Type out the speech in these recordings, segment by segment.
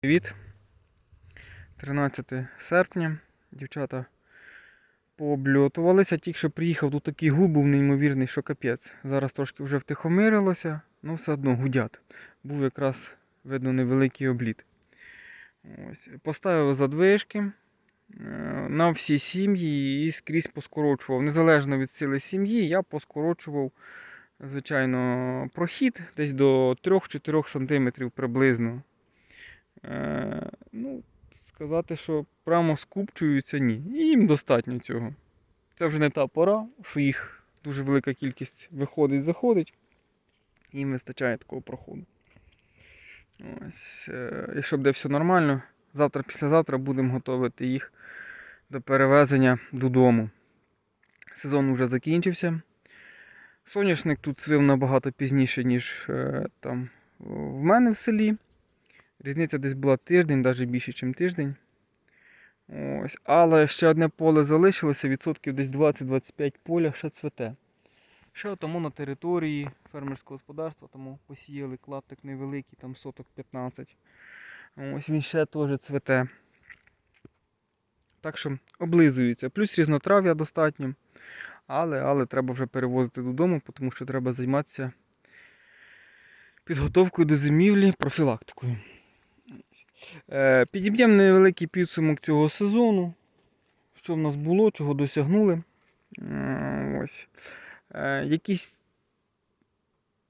Привіт. 13 серпня. Дівчата пообльотувалися. Тільки що приїхав, тут такий гул був неймовірний, що капець. Зараз трошки вже втихомирилося, але все одно гудять. Був якраз, видно, невеликий обліт. Ось. Поставив задвижки е, на всі сім'ї і скрізь поскорочував. Незалежно від сили сім'ї, я поскорочував, звичайно, прохід десь до 3-4 см приблизно. Е, ну, сказати, що прямо скупчуються, ні. І їм достатньо цього. Це вже не та пора, що їх дуже велика кількість виходить, заходить. Їм вистачає такого проходу. Ось, е, якщо буде все нормально, завтра, післязавтра будемо готувати їх до перевезення додому. Сезон вже закінчився. Соняшник тут свив набагато пізніше, ніж е, там в мене в селі. Різниця десь була тиждень, навіть більше, ніж тиждень. Ось. Але ще одне поле залишилося, відсотків десь 20-25 поля ще цвете. Ще тому на території фермерського господарства тому посіяли клаптик невеликий, там соток 15. Ось він ще теж цвете. Так що облизується. Плюс різнотрав'я достатньо. Але, але треба вже перевозити додому, тому що треба займатися підготовкою до зимівлі, профілактикою. Е, Підіб'ємо невеликий підсумок цього сезону. Що в нас було, чого досягнули. Е, Ось. Е, Якісь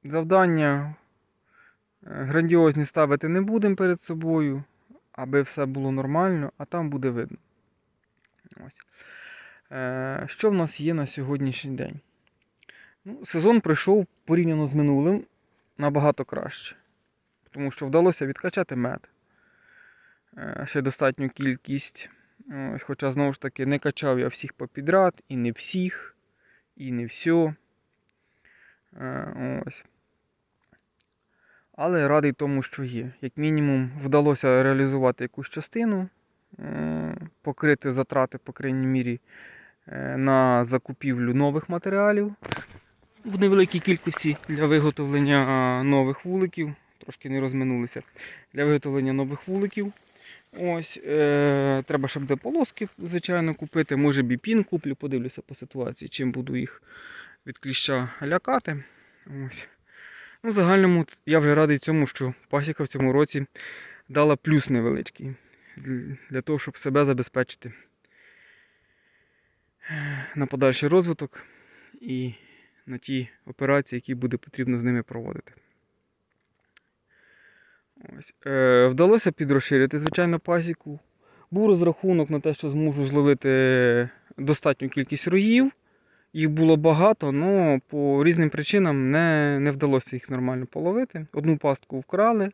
завдання грандіозні ставити не будемо перед собою, аби все було нормально, а там буде видно. Ось. Що в нас є на сьогоднішній день? Ну, сезон пройшов порівняно з минулим набагато краще. Тому що вдалося відкачати мед. Е, Ще достатню кількість. Хоча, знову ж таки, не качав я всіх попідряд, і не всіх, і не все. Ось. Але радий тому, що є. Як мінімум, вдалося реалізувати якусь частину, е, покрити затрати, по крайній мірі, е, на закупівлю нових матеріалів в невеликій кількості для виготовлення нових вуликів. Трошки не розминулися. Для виготовлення нових вуликів. Ось, е, треба, щоб де полоски, звичайно, купити. Може біпін куплю, подивлюся по ситуації, чим буду їх від кліща лякати. Ось. Ну, в загальному я вже радий цьому, що пасіка в цьому році дала плюс невеличкий для- того, щоб себе забезпечити е, на подальший розвиток і на ті операції, які буде потрібно з ними проводити. Ось. Е, вдалося підрозширити, звичайно, пасіку. Був розрахунок на те, що зможу зловити достатню кількість роїв. Їх було багато, але по різним причинам не, не вдалося їх нормально половити. Одну пастку вкрали,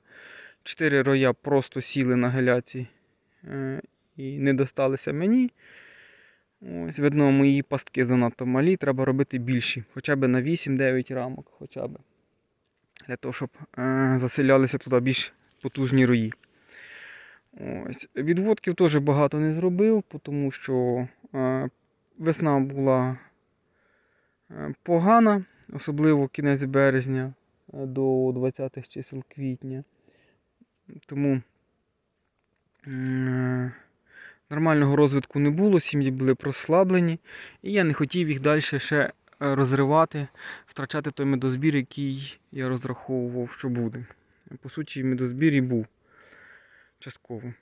чотири роя просто сіли на геляці е, і не досталися мені. Ось, видно, мої пастки занадто малі, треба робити більші, хоча б на 8-9 рамок, хоча б. Для того, щоб е, заселялися туди більш потужні рої. Ось. Відводків теж багато не зробив, тому що е, весна була е, погана, особливо кінець березня до 20-х чисел квітня. Тому нормального розвитку не було, сім'ї були прослаблені, і я не хотів їх далі ще розривати, втрачати той медозбір, який я розраховував, що буде. По суті, медозбір і був частково.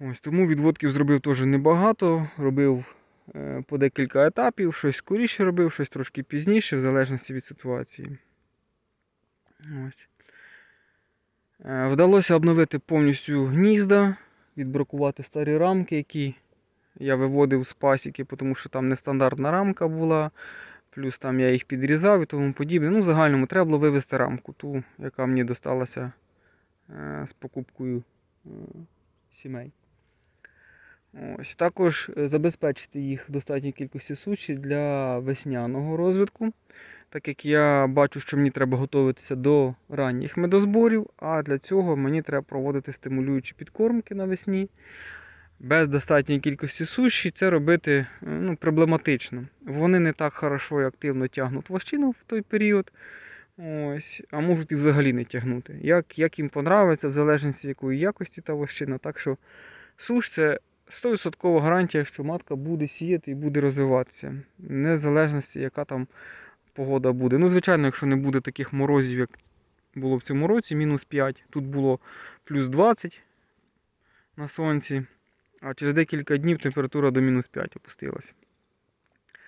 Ось, тому відводків зробив теж небагато. Робив е, по декілька етапів, щось скоріше робив, щось трошки пізніше, в залежності від ситуації. Ось. Е, Вдалося обновити повністю гнізда, відбракувати старі рамки, які я виводив з пасіки, тому що там нестандартна рамка була. Плюс там я їх підрізав і тому подібне. Ну, в загальному треба було вивести рамку, ту, яка мені досталася е, з покупкою е, сімей. Ось, також е, забезпечити їх достатньою кількістю суші для весняного розвитку. Так як я бачу, що мені треба готуватися до ранніх медозборів, а для цього мені треба проводити стимулюючі підкормки навесні. Без достатньої кількості суші це робити е, ну, проблематично. Вони не так хорошо і активно тягнуть вощину в той період. Ось, а можуть і взагалі не тягнути. Як, як їм понравиться, в залежності якої якості та вощина. Так що суш це 100% гарантія, що матка буде сіяти і буде розвиватися. Незалежності, яка там погода буде. Ну, звичайно, якщо не буде таких морозів, як було в цьому році, мінус 5, тут було плюс 20 на сонці, а через декілька днів температура до мінус 5 опустилася.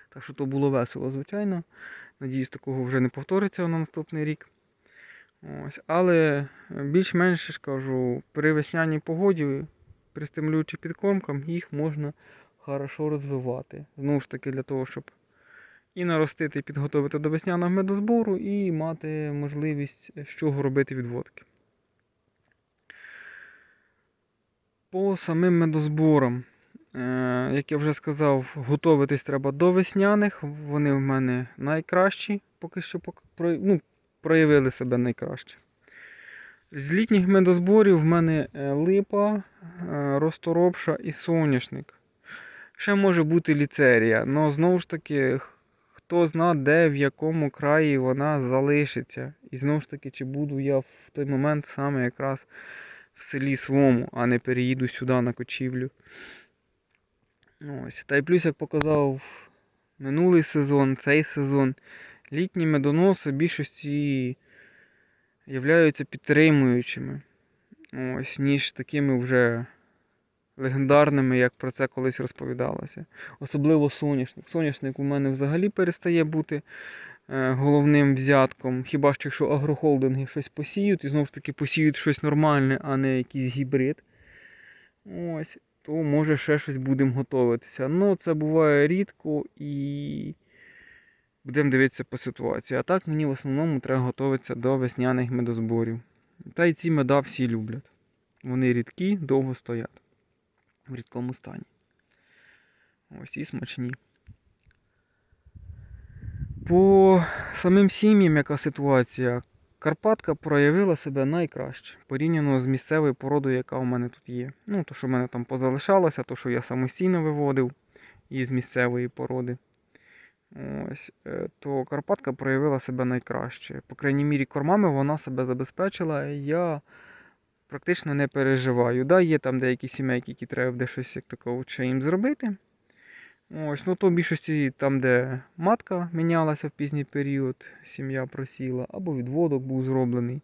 Так що то було весело, звичайно. Надіюсь, такого вже не повториться на наступний рік. Ось. Але більш-менш ж кажу, при весняній погоді, при стимулюючих підкормкам, їх можна хорошо розвивати. Знову ж таки, для того, щоб і наростити, і підготовити до весняного медозбору, і мати можливість з чого робити відводки. По самим медозборам, е, як я вже сказав, готуватись треба до весняних. Вони в мене найкращі, поки що ну, проявили себе найкраще. З літніх медозборів в мене е, липа, е, розторопша і соняшник. Ще може бути ліцерія, але знову ж таки, хто зна, де в якому краї вона залишиться. І знову ж таки, чи буду я в той момент саме якраз в селі своєму, а не переїду сюди на кочівлю. Ось. Та й плюс, як показав минулий сезон, цей сезон, літні медоноси більшості являються підтримуючими. Ось, ніж такими вже легендарними, як про це колись розповідалося. Особливо соняшник. Соняшник у мене взагалі перестає бути головним взятком. Хіба що якщо агрохолдинги щось посіють, і знову ж таки посіють щось нормальне, а не якийсь гібрид. Ось, то може ще щось будемо готуватися. Ну, це буває рідко і будемо дивитися по ситуації. А так мені в основному треба готуватися до весняних медозборів. Та й ці меда всі люблять. Вони рідкі, довго стоять в рідкому стані. Ось і смачні. По самим сім'ям, яка ситуація? Карпатка проявила себе найкраще порівняно з місцевою породою, яка у мене тут є. Ну, то, що в мене там позалишалося, то, що я самостійно виводив із місцевої породи. Ось, е, то Карпатка проявила себе найкраще. По крайній мірі, кормами вона себе забезпечила. Я практично не переживаю. Да, є там деякі сімейки, які треба буде щось як такого ще їм зробити. Ось, ну то в більшості там, де матка мінялася в пізній період, сім'я просіла, або відводок був зроблений.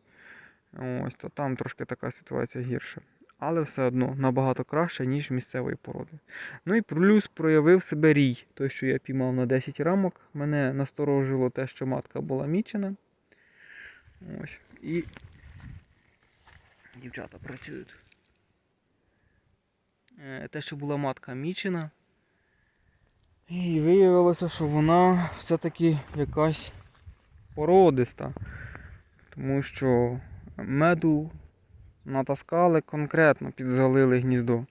Ось, то там трошки така ситуація гірша. Але все одно набагато краще, ніж місцевої породи. Ну і плюс проявив себе рій. Той, що я піймав на 10 рамок. Мене насторожило те, що матка була мічена. Ось. І дівчата працюють. Е, Те, що була матка мічена. І виявилося, що вона все-таки якась породиста. Тому що меду натаскали конкретно, підзалили гніздо.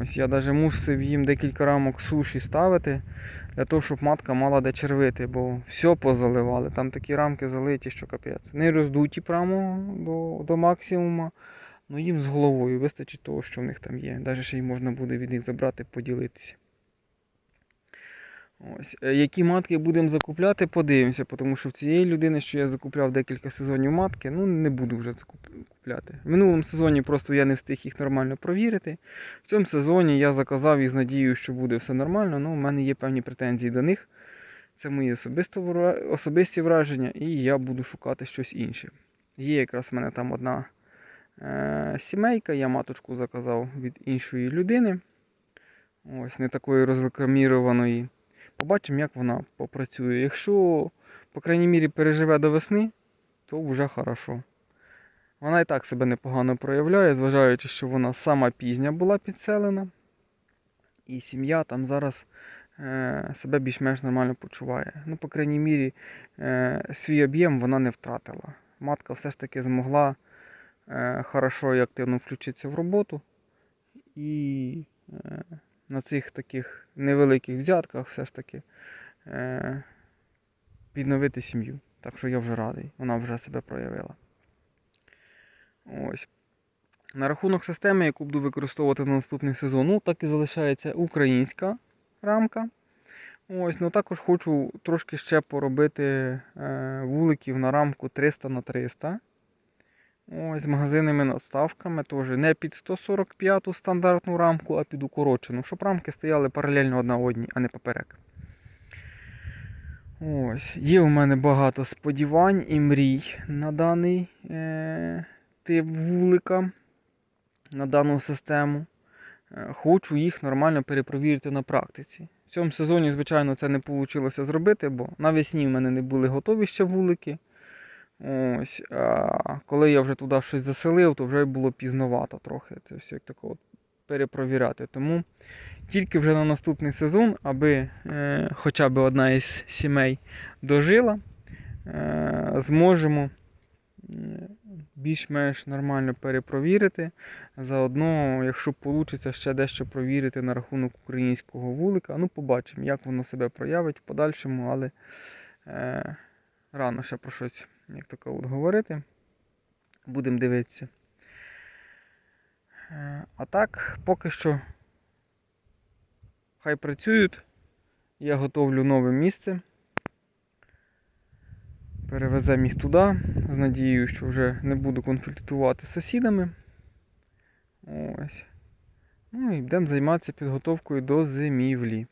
Ось я навіть мусив їм декілька рамок суші ставити, для того, щоб матка мала де червити, бо все позаливали. Там такі рамки залиті, що капець. Не роздуті прямо до, до максимуму, але їм з головою вистачить того, що в них там є. Навіть ще й можна буде від них забрати, поділитися. Ось. Е, Які матки будемо закупляти, подивимося, тому що в цієї людини, що я закупляв декілька сезонів матки, ну не буду вже закуп- купляти. В минулому сезоні просто я не встиг їх нормально провірити. В цьому сезоні я заказав із надією, що буде все нормально, але в мене є певні претензії до них. Це мої особисті враження, і я буду шукати щось інше. Є якраз в мене там одна е- сімейка, я маточку заказав від іншої людини. Ось, не такої розрекламірованої. Побачимо, як вона попрацює. Якщо, по крайній мірі, переживе до весни, то вже хорошо. Вона і так себе непогано проявляє, зважаючи, що вона сама пізня була підселена. І сім'я там зараз е, себе більш-менш нормально почуває. Ну, по крайній мірі, е, свій об'єм вона не втратила. Матка все ж таки змогла е, хорошо і активно включитися в роботу. І е, на цих таких невеликих взятках все ж таки е, відновити сім'ю. Так що я вже радий, вона вже себе проявила. Ось. На рахунок системи, яку буду використовувати на наступний сезон, ну, так і залишається українська рамка. Ось, ну також хочу трошки ще поробити е, вуликів на рамку 300 на 300. Ось з магазинними надставками теж не під 145 стандартну рамку, а під укорочену, щоб рамки стояли паралельно одна одній, а не поперек. Ось, є у мене багато сподівань і мрій на даний е, тип вулика, на дану систему. Е, Хочу їх нормально перепровірити на практиці. В цьому сезоні, звичайно, це не вийшло зробити, бо навесні в мене не були готові ще вулики. Ось, а коли я вже туди щось заселив, то вже було пізновато трохи це все як тако от перепровіряти. Тому тільки вже на наступний сезон, аби е, хоча б одна із сімей дожила, е, зможемо більш-менш нормально перепровірити. Заодно, якщо вийде ще дещо провірити на рахунок українського вулика, ну побачимо, як воно себе проявить в подальшому, але е, рано ще про щось як таке от говорити. Будемо дивитися. Е, А так, поки що хай працюють. Я готовлю нове місце. Перевеземо їх туди, з надією, що вже не буду конфліктувати з сусідами. Ось. Ну і будемо займатися підготовкою до зимівлі.